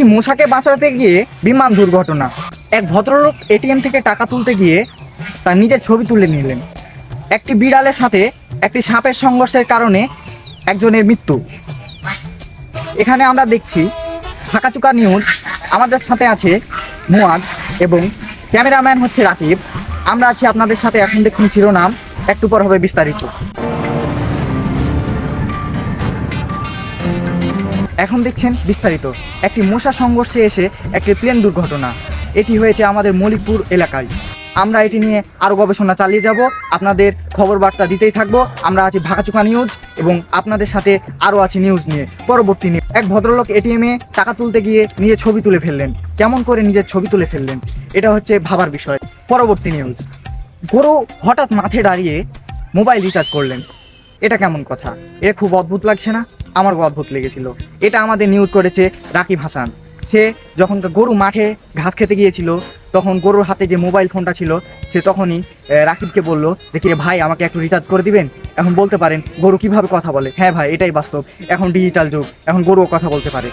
একটি মশাকে বাঁচাতে গিয়ে বিমান দুর্ঘটনা। এক ভদ্রলোক এটিএম থেকে টাকা তুলতে গিয়ে তার নিজের ছবি তুলে নিলেন। একটি বিড়ালের সাথে একটি সাপের সংঘর্ষের কারণে একজনের মৃত্যু। এখানে আমরা দেখছি ফাঁকাচুকা নিউজ আমাদের সাথে আছে মুয়াজ এবং ক্যামেরাম্যান হচ্ছে রাকিব। আমরা আছি আপনাদের সাথে, এখন দেখছেন শিরোনাম, একটু পর হবে বিস্তারিত। এখন দেখছেন বিস্তারিত। একটি মশা সংঘর্ষে এসে একটি প্লেন দুর্ঘটনা। এটি হয়েছে আমাদের মলিকপুর এলাকায়। আমরা এটি নিয়ে আরও গবেষণা চালিয়ে যাব। আপনাদের খবর বার্তা দিতেই থাকব। আমরা আছি ভাকাচুকা নিউজ এবং আপনাদের সাথে আরও আছি নিউজ নিয়ে। পরবর্তী নিউজ। এক ভদ্রলোক এটিএমে টাকা তুলতে গিয়ে নিজের ছবি তুলে ফেললেন। কেমন করে নিজের ছবি তুলে ফেললেন? এটা হচ্ছে ভাবার বিষয়। পরবর্তী নিউজ। গরু হঠাৎ মাঠে দাঁড়িয়ে মোবাইল রিচার্জ করলেন। এটা কেমন কথা? এটা খুব অদ্ভুত লাগছে না? আমার অদ্ভুত লেগেছিল। এটা আমাদের নিউজ করেছে রাকিব হাসান। সে যখন গরু মাঠে ঘাস খেতে গিয়েছিল, তখন গরুর হাতে যে মোবাইল ফোনটা ছিল, সে তখনই রাকিবকে বলল, দেখি ভাই, আমাকে একটু রিচার্জ করে দিবেন? এখন বলতে পারেন, গরু কীভাবে কথা বলে? হ্যাঁ ভাই, এটাই বাস্তব। এখন ডিজিটাল যুগ, এখন গরুও কথা বলতে পারে।